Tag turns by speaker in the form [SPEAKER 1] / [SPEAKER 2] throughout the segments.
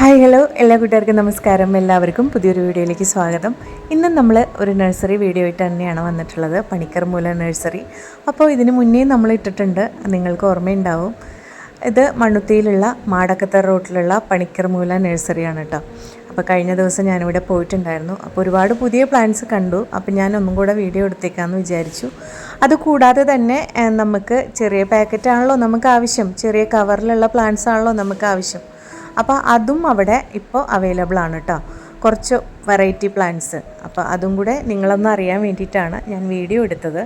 [SPEAKER 1] Hi hello. എല്ലാ കൂട്ടുകാർക്കും നമസ്കാരം. എല്ലാവർക്കും പുതിയൊരു വീഡിയോയിലേക്ക് സ്വാഗതം. ഇന്ന് നമ്മൾ ഒരു നഴ്സറി വീഡിയോ ആയിട്ട് തന്നെയാണ് വന്നിട്ടുള്ളത്. പണിക്കർ മൂല നഴ്സറി. അപ്പോൾ ഇതിന് മുന്നേ നമ്മൾ ഇട്ടിട്ടുണ്ട്. നിങ്ങൾക്ക് ഓർമ്മയുണ്ടാവും. ഇത് മണ്ണുത്തിയിലുള്ള മാടക്കത്തർ റോട്ടിലുള്ള പണിക്കർ മൂല നഴ്സറിയാണ് കേട്ടോ അപ്പോൾ കഴിഞ്ഞ ദിവസം ഞാനിവിടെ പോയിട്ടുണ്ടായിരുന്നു. അപ്പോൾ ഒരുപാട് പുതിയ പ്ലാന്റ്സ് കണ്ടു. അപ്പോൾ ഞാൻ ഒന്നും കൂടെ വീഡിയോ എടുത്തേക്കാമെന്ന് വിചാരിച്ചു. അതുകൂടാതെ തന്നെ നമുക്ക് ചെറിയ പാക്കറ്റാണല്ലോ നമുക്ക് ആവശ്യം. ചെറിയ കവറിലുള്ള പ്ലാന്റ്സ് ആണല്ലോ നമുക്ക് ആവശ്യം. അപ്പോൾ അതും അവിടെ ഇപ്പോൾ അവൈലബിൾ ആണ് കേട്ടോ കുറച്ച് വെറൈറ്റി പ്ലാന്റ്സ് അപ്പോൾ അതും കൂടെ നിങ്ങളൊന്ന് അറിയാൻ വേണ്ടിയിട്ടാണ് ഞാൻ വീഡിയോ എടുത്തത്.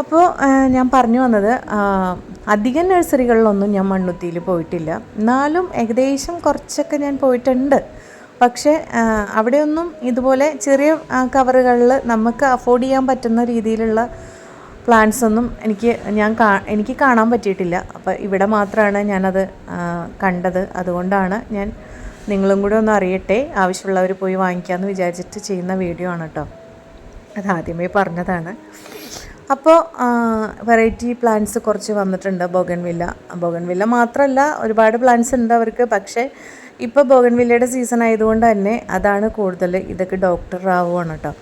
[SPEAKER 1] അപ്പോൾ ഞാൻ പറഞ്ഞു വന്നത് അധികം നഴ്സറികളിലൊന്നും ഞാൻ മണ്ണുത്തിയിൽ പോയിട്ടില്ല. എന്നാലും ഏകദേശം കുറച്ചൊക്കെ ഞാൻ പോയിട്ടുണ്ട്. പക്ഷേ അവിടെയൊന്നും ഇതുപോലെ ചെറിയ കവറുകളിൽ നമുക്ക് അഫോർഡ് ചെയ്യാൻ പറ്റുന്ന രീതിയിലുള്ള പ്ലാന്റ്സ് ഒന്നും എനിക്ക് ഞാൻ കാ എനിക്ക് കാണാൻ പറ്റിയിട്ടില്ല. അപ്പോൾ ഇവിടെ മാത്രമാണ് ഞാനത് കണ്ടത്. അതുകൊണ്ടാണ് ഞാൻ നിങ്ങളും കൂടെ ഒന്ന് അറിയട്ടെ. ആവശ്യമുള്ളവർ പോയി വാങ്ങിക്കാമെന്ന് വിചാരിച്ചിട്ട് ചെയ്യുന്ന വീഡിയോ ആണ് കേട്ടോ അത് ആദ്യമേ പറഞ്ഞതാണ്. അപ്പോൾ വെറൈറ്റി പ്ലാന്റ്സ് കുറച്ച് വന്നിട്ടുണ്ട്. ബോഗൻവില്ല. ബോഗൻവില്ല മാത്രമല്ല ഒരുപാട് പ്ലാന്റ്സ് ഉണ്ട് അവർക്ക്. പക്ഷേ ഇപ്പോൾ ബോഗൻവില്ലയുടെ സീസൺ ആയതുകൊണ്ട് തന്നെ അതാണ് കൂടുതൽ ഇതൊക്കെ ഡോക്ടർ ആവുകയാണ് കേട്ടോ.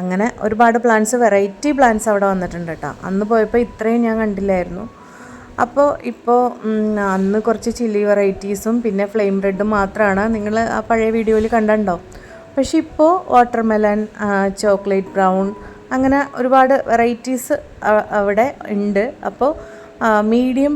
[SPEAKER 1] അങ്ങനെ ഒരുപാട് പ്ലാന്റ്സ് വെറൈറ്റി പ്ലാന്റ്സ് അവിടെ വന്നിട്ടുണ്ട് കേട്ടോ. അന്ന് പോയപ്പോൾ ഇത്രയും ഞാൻ കണ്ടില്ലായിരുന്നു. അപ്പോൾ ഇപ്പോൾ അന്ന് കുറച്ച് ചില്ലി വെറൈറ്റീസും പിന്നെ ഫ്ലെയിം ബ്രെഡും മാത്രമാണ് നിങ്ങൾ ആ പഴയ വീഡിയോയിൽ കണ്ടോ പക്ഷെ ഇപ്പോൾ വാട്ടർമെലൺ ചോക്ലേറ്റ് ബ്രൗൺ അങ്ങനെ ഒരുപാട് വെറൈറ്റീസ് അവിടെ ഉണ്ട്. അപ്പോൾ മീഡിയം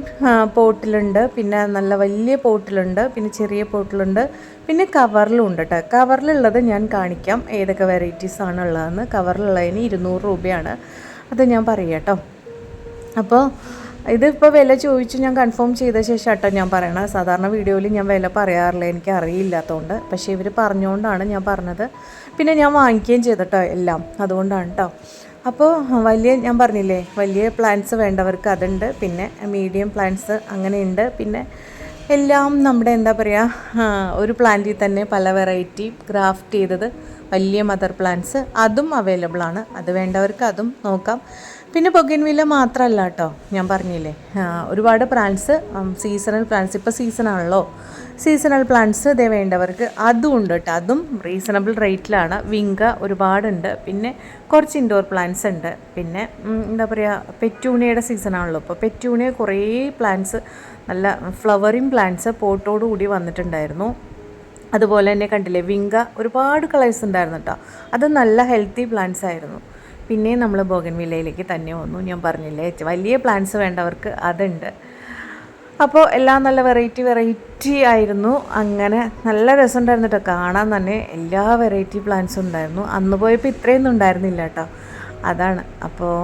[SPEAKER 1] പോട്ടിലുണ്ട്. പിന്നെ നല്ല വലിയ പോട്ടിലുണ്ട്. പിന്നെ ചെറിയ പോട്ടിലുണ്ട്. പിന്നെ കവറിലും ഉണ്ട് കേട്ടോ കവറിലുള്ളത് ഞാൻ കാണിക്കാം. ഏതൊക്കെ വെറൈറ്റീസ് ആണ് ഉള്ളതെന്ന്. കവറിലുള്ളതിന് ഇരുന്നൂറ് രൂപയാണ്. അത് ഞാൻ പറയാം കേട്ടോ അപ്പോൾ ഇതിപ്പോൾ വില ചോദിച്ച് ഞാൻ കൺഫേം ചെയ്ത ശേഷം കേട്ടോ ഞാൻ പറയണത്. സാധാരണ വീഡിയോയിൽ ഞാൻ വില പറയാറില്ല. എനിക്ക് അറിയില്ലാത്തതുകൊണ്ട് പക്ഷേ ഇവർ പറഞ്ഞുകൊണ്ടാണ് ഞാൻ പറഞ്ഞത്. പിന്നെ ഞാൻ വാങ്ങിക്കുകയും ചെയ്തിട്ടോ എല്ലാം. അതുകൊണ്ടാണ് കേട്ടോ അപ്പോൾ വലിയ ഞാൻ പറഞ്ഞില്ലേ വലിയ പ്ലാന്റ്സ് വേണ്ടവർക്ക് അതുണ്ട്. പിന്നെ മീഡിയം പ്ലാന്റ്സ് അങ്ങനെയുണ്ട്. പിന്നെ എല്ലാം നമ്മുടെ എന്താ പറയുക ഒരു പ്ലാന്റിൽ തന്നെ പല വെറൈറ്റി ക്രാഫ്റ്റ് ചെയ്തത് വലിയ മദർ പ്ലാന്റ്സ് അതും അവൈലബിൾ ആണ്. അത് വേണ്ടവർക്ക് അതും നോക്കാം. പിന്നെ ബൊഗൻവില്ല മാത്രമല്ല കേട്ടോ ഞാൻ പറഞ്ഞില്ലേ. ഒരുപാട് പ്ലാന്റ്സ് സീസണൽ പ്ലാന്റ്സ് ഇപ്പോൾ സീസണാണല്ലോ സീസണൽ പ്ലാന്റ്സ് ഇതേ വേണ്ടവർക്ക് അതും ഉണ്ട് കേട്ടോ അതും റീസണബിൾ റേറ്റിലാണ് വിങ്ക ഒരുപാടുണ്ട് പിന്നെ കുറച്ച് ഇൻഡോർ പ്ലാന്റ്സ് ഉണ്ട്. പിന്നെ എന്താ പറയുക പെറ്റൂണിയുടെ സീസണാണല്ലോ ഇപ്പോൾ പെറ്റൂണിയ കുറേ പ്ലാന്റ്സ് നല്ല ഫ്ലവറിങ് പ്ലാന്റ്സ് പോട്ടോടു കൂടി വന്നിട്ടുണ്ടായിരുന്നു. അതുപോലെ തന്നെ കണ്ടില്ലേ വിങ്ക ഒരുപാട് കളേഴ്സ് ഉണ്ടായിരുന്നു കേട്ടോ അത് നല്ല ഹെൽത്തി പ്ലാന്റ്സ് ആയിരുന്നു. പിന്നെ നമ്മൾ ബോഗൻവില്ലയിലേക്ക് തന്നെ വന്നു. ഞാൻ പറഞ്ഞില്ലേ വലിയ പ്ലാന്റ്സ് വേണ്ടവർക്ക് അതുണ്ട്. അപ്പോൾ എല്ലാം നല്ല വെറൈറ്റി വെറൈറ്റി ആയിരുന്നു. അങ്ങനെ നല്ല രസമുണ്ടായിരുന്നു കേട്ടോ കാണാൻ തന്നെ എല്ലാ വെറൈറ്റി പ്ലാന്റ്സും ഉണ്ടായിരുന്നു. അന്ന് പോയപ്പോൾ ഇത്രയൊന്നും ഉണ്ടായിരുന്നില്ല കേട്ടോ അതാണ്. അപ്പോൾ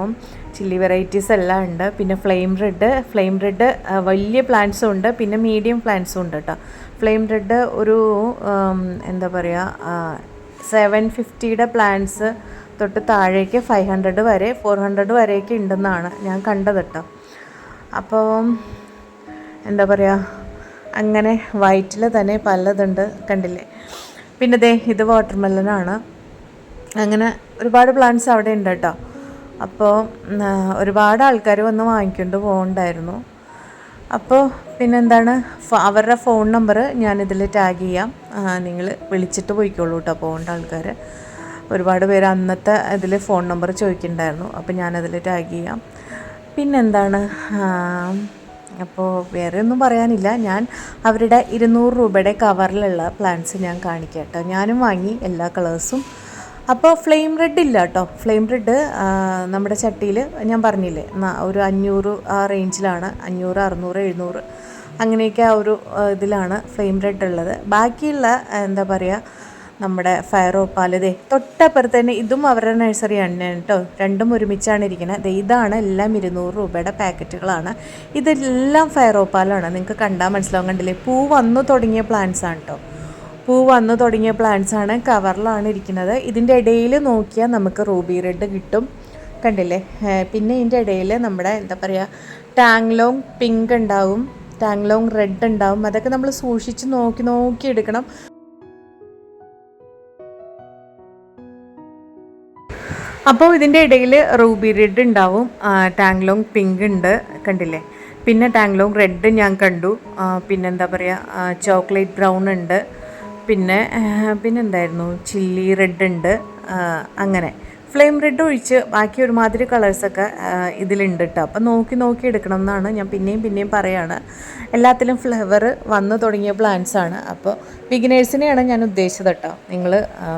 [SPEAKER 1] ചില്ലി വെറൈറ്റീസ് എല്ലാം ഉണ്ട്. പിന്നെ ഫ്ലെയിം റെഡ് ഫ്ലെയിം റെഡ് വലിയ പ്ലാന്റ്സും ഉണ്ട്. പിന്നെ മീഡിയം പ്ലാന്റ്സും ഉണ്ട് കേട്ടോ ഫ്ലെയിം റെഡ് ഒരു എന്താ പറയുക സെവൻ ഫിഫ്റ്റിയുടെ പ്ലാന്റ്സ് തൊട്ട് താഴേക്ക് ഫൈവ് ഹൺഡ്രഡ് വരെ ഫോർ ഹൺഡ്രഡ് വരെയൊക്കെ ഉണ്ടെന്നാണ് ഞാൻ കണ്ടത് കേട്ടോ. അപ്പോൾ എന്താ പറയുക അങ്ങനെ വൈറ്റിൽ തന്നെ പലതുണ്ട് കണ്ടില്ലേ. പിന്നെ ദേ ഇത് വാട്ടർമെല്ലനാണ് അങ്ങനെ ഒരുപാട് പ്ലാന്റ്സ് അവിടെ ഉണ്ട് കേട്ടോ. അപ്പോൾ ഒരുപാട് ആൾക്കാർ വന്ന് വാങ്ങിക്കൊണ്ട് പോകണ്ടായിരുന്നു. അപ്പോൾ പിന്നെന്താണ് അവരുടെ ഫോൺ നമ്പർ ഞാനിതിൽ ടാഗ് ചെയ്യാം. നിങ്ങൾ വിളിച്ചിട്ട് പോയിക്കോളൂ കേട്ടോ പോകേണ്ട ആൾക്കാർ ഒരുപാട് പേര് അന്നത്തെ ഇതിൽ ഫോൺ നമ്പർ ചോദിക്കുന്നുണ്ടായിരുന്നു. അപ്പോൾ ഞാനതിൽ ടാഗ് ചെയ്യാം. പിന്നെന്താണ്? അപ്പോൾ വേറെ ഒന്നും പറയാനില്ല. ഞാൻ അവരുടെ ഇരുന്നൂറ് രൂപയുടെ കവറിലുള്ള പ്ലാന്റ്സ് ഞാൻ കാണിക്കട്ടോ കേട്ടോ ഞാനും വാങ്ങി എല്ലാ കളേഴ്സും അപ്പോൾ ഫ്ലെയിം റെഡ് ഇല്ല കേട്ടോ ഫ്ലെയിം റെഡ് നമ്മുടെ ചട്ടിയിൽ ഞാൻ പറഞ്ഞില്ലേ ഒരു അഞ്ഞൂറ് ആ റേഞ്ചിലാണ് അഞ്ഞൂറ് അറുന്നൂറ് എഴുന്നൂറ്. അങ്ങനെയൊക്കെ ആ ഒരു ഇതിലാണ് ഫ്ലെയിം റെഡ് ഉള്ളത്. ബാക്കിയുള്ള എന്താ പറയുക നമ്മുടെ ഫയറോ പാലതേ തൊട്ടപ്പുറത്ത് തന്നെ ഇതും അവരുടെ നഴ്സറി ആണ് കേട്ടോ. രണ്ടും ഒരുമിച്ചാണ് ഇരിക്കുന്നത് ഇതാണ് എല്ലാം ഇരുന്നൂറ് രൂപയുടെ പാക്കറ്റുകളാണ്. ഇതെല്ലാം ഫയറോപ്പാലാണ്. നിങ്ങൾക്ക് കണ്ടാൽ മനസ്സിലാവും കണ്ടില്ലേ? പൂ വന്നു തുടങ്ങിയ പ്ലാന്റ്സ് ആണ് കേട്ടോ. പൂ വന്നു തുടങ്ങിയ പ്ലാന്റ്സ് ആണ് കവറിലാണ് ഇരിക്കുന്നത്. ഇതിന്റെ ഇടയിൽ നോക്കിയാൽ നമുക്ക് റൂബി റെഡ് കിട്ടും. കണ്ടില്ലേ? പിന്നെ ഇതിന്റെ ഇടയിൽ നമ്മുടെ എന്താ പറയുക ടാങ്ലോങ് പിങ്ക് ഉണ്ടാവും. ടാങ്ലോങ് റെഡ് ഉണ്ടാവും. അതൊക്കെ നമ്മൾ സൂക്ഷിച്ച് നോക്കി നോക്കി എടുക്കണം. അപ്പോൾ ഇതിന്റെ ഇടയിൽ റൂബി റെഡ് ഉണ്ടാവും ടാങ്ലോങ് പിങ്ക് ഉണ്ട് കണ്ടില്ലേ? പിന്നെ ടാങ്ലോങ് റെഡ് ഞാൻ കണ്ടു പിന്നെ എന്താ പറയുക ചോക്ലേറ്റ് ബ്രൗൺ ഉണ്ട് പിന്നെ പിന്നെന്തായിരുന്നു? ചില്ലി റെഡ് ഉണ്ട് അങ്ങനെ. ഫ്ലെയിം റെഡ് ഒഴിച്ച് ബാക്കി ഒരുമാതിരി കളേഴ്സൊക്കെ ഇതിലുണ്ട് കേട്ടോ അപ്പം നോക്കി നോക്കി എടുക്കണം എന്നാണ് ഞാൻ പിന്നെയും പിന്നെയും പറയുകയാണ് എല്ലാത്തിലും ഫ്ലവർ വന്നു തുടങ്ങിയ പ്ലാന്റ്സ് ആണ്. അപ്പോൾ ബിഗിനേഴ്സിനെയാണ് ഞാൻ ഉദ്ദേശിച്ചത് കേട്ടോ നിങ്ങൾ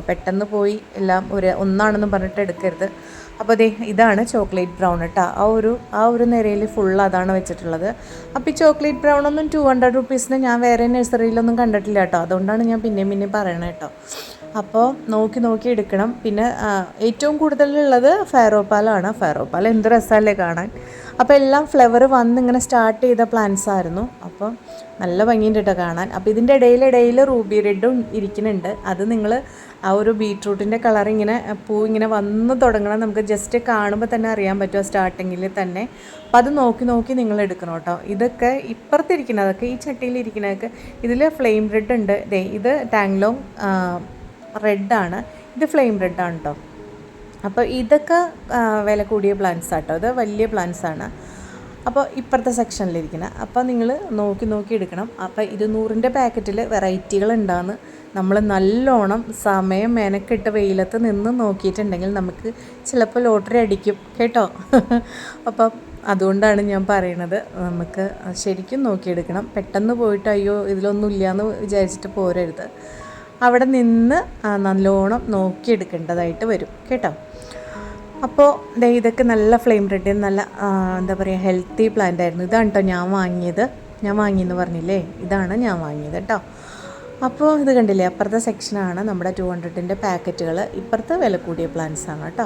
[SPEAKER 1] പെട്ടെന്ന് പോയി എല്ലാം ഒരു ഒന്നാണെന്ന് പറഞ്ഞിട്ട് എടുക്കരുത്. അപ്പോൾ ദേ ഇതാണ് ചോക്ലേറ്റ് ബ്രൗൺ കേട്ടോ ആ ഒരു ആ ഒരു നിരയിൽ ഫുൾ അതാണ് വെച്ചിട്ടുള്ളത്. അപ്പോൾ ഈ ചോക്ലേറ്റ് ബ്രൗൺ ഒന്നും ടു ഹൺഡ്രഡ് റുപ്പീസിന് ഞാൻ വേറെ നഴ്സറിയിലൊന്നും കണ്ടിട്ടില്ല കേട്ടോ അതുകൊണ്ടാണ് ഞാൻ പിന്നെയും പിന്നെയും പറയണത് കേട്ടോ അപ്പോൾ നോക്കി നോക്കി എടുക്കണം. പിന്നെ ഏറ്റവും കൂടുതലുള്ളത് ഫെയറോപ്പാലാണ്. ഫെയറോപ്പാൽ എന്ത് രസമല്ലേ കാണാൻ. അപ്പോൾ എല്ലാം ഫ്ലവർ വന്ന് ഇങ്ങനെ സ്റ്റാർട്ട് ചെയ്ത പ്ലാന്റ്സ് ആയിരുന്നു. അപ്പോൾ നല്ല ഭംഗിയുണ്ട് കേട്ടോ കാണാൻ. അപ്പോൾ ഇതിന്റെ ഇടയിലിടയിൽ റൂബി റെഡും ഇരിക്കുന്നുണ്ട്. അത് നിങ്ങൾ ആ ഒരു ബീട്രൂട്ടിന്റെ കളർ ഇങ്ങനെ പൂ ഇങ്ങനെ വന്ന് തുടങ്ങണം. നമുക്ക് ജസ്റ്റ് കാണുമ്പോൾ തന്നെ അറിയാൻ പറ്റുമോ സ്റ്റാർട്ടിങ്ങിൽ തന്നെ. അപ്പോൾ അത് നോക്കി നോക്കി നിങ്ങൾ എടുക്കണം കേട്ടോ ഇതൊക്കെ ഇപ്പുറത്തിരിക്കുന്നതൊക്കെ ഈ ചട്ടിയിലിരിക്കുന്നതൊക്കെ ഇതിൽ ഫ്ലെയിം റെഡ് ഉണ്ട് ഇത് ടാങ്ലോങ് റെഡാണ്. ഇത് ഫ്ലെയിം റെഡാണ് കേട്ടോ അപ്പോൾ ഇതൊക്കെ വില കൂടിയ പ്ലാന്റ്സ് ആട്ടോ ഇത് വലിയ പ്ലാന്റ്സ് ആണ്. അപ്പോൾ ഇപ്പുറത്തെ സെക്ഷനിലിരിക്കണം അപ്പോൾ നിങ്ങൾ നോക്കി നോക്കി എടുക്കണം. അപ്പോൾ ഇരുന്നൂറിന്റെ പാക്കറ്റിൽ വെറൈറ്റികൾ ഉണ്ടാകുന്ന നമ്മൾ നല്ലോണം സമയം മെനക്കെട്ട് വെയിലത്ത് നിന്ന് നോക്കിയിട്ടുണ്ടെങ്കിൽ നമുക്ക് ചിലപ്പോൾ ലോട്ടറി അടിക്കും. കേട്ടോ? അപ്പോൾ അതുകൊണ്ടാണ് ഞാൻ പറയണത്. നമുക്ക് ശരിക്കും നോക്കിയെടുക്കണം. പെട്ടെന്ന് പോയിട്ട് അയ്യോ ഇതിലൊന്നും ഇല്ലയെന്ന് വിചാരിച്ചിട്ട് പോരരുത്. അവിടെ നിന്ന് നല്ലോണം നോക്കിയെടുക്കേണ്ടതായിട്ട് വരും. കേട്ടോ? അപ്പോൾ ദേ ഇതൊക്കെ നല്ല ഫ്ലെയിം റെഡ് നല്ല എന്താ പറയുക ഹെൽത്തി പ്ലാന്റ് ആയിരുന്നു. ഇതാണ് കേട്ടോ ഞാൻ വാങ്ങിയത്. ഞാൻ വാങ്ങിയെന്ന് പറഞ്ഞില്ലേ? ഇതാണ് ഞാൻ വാങ്ങിയത് കേട്ടോ അപ്പോൾ ഇത് കണ്ടില്ലേ? അപ്പുറത്തെ സെക്ഷനാണ് നമ്മുടെ ടു ഹൺഡ്രഡിന്റെ പാക്കറ്റുകൾ ഇപ്പുറത്തെ വില കൂടിയ പ്ലാന്റ്സ് ആണ് കേട്ടോ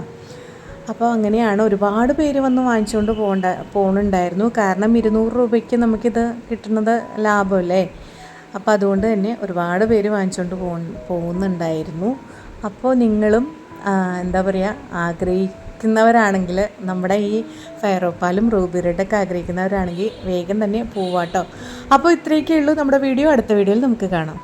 [SPEAKER 1] അപ്പോൾ അങ്ങനെയാണ് ഒരുപാട് പേര് വന്ന് വാങ്ങിച്ചുകൊണ്ട് പോകണ്ട പോകുന്നുണ്ടായിരുന്നു കാരണം ഇരുന്നൂറ് രൂപയ്ക്ക് നമുക്കിത് കിട്ടുന്നത് ലാഭമല്ലേ അപ്പോൾ അതുകൊണ്ട് തന്നെ ഒരുപാട് പേര് വാങ്ങിച്ചുകൊണ്ട് പോകുന്നുണ്ടായിരുന്നു. അപ്പോൾ നിങ്ങളും എന്താ പറയുക ആഗ്രഹിക്കുന്നവരാണെങ്കിൽ നമ്മുടെ ഈ ഫയറോപ്പാലും റൂബി റെഡൊക്കെ ആഗ്രഹിക്കുന്നവരാണെങ്കിൽ വേഗം തന്നെ പോവാട്ടോ. അപ്പോൾ ഇത്രയൊക്കെ ഉള്ളൂ നമ്മുടെ വീഡിയോ. അടുത്ത വീഡിയോയിൽ നമുക്ക് കാണാം.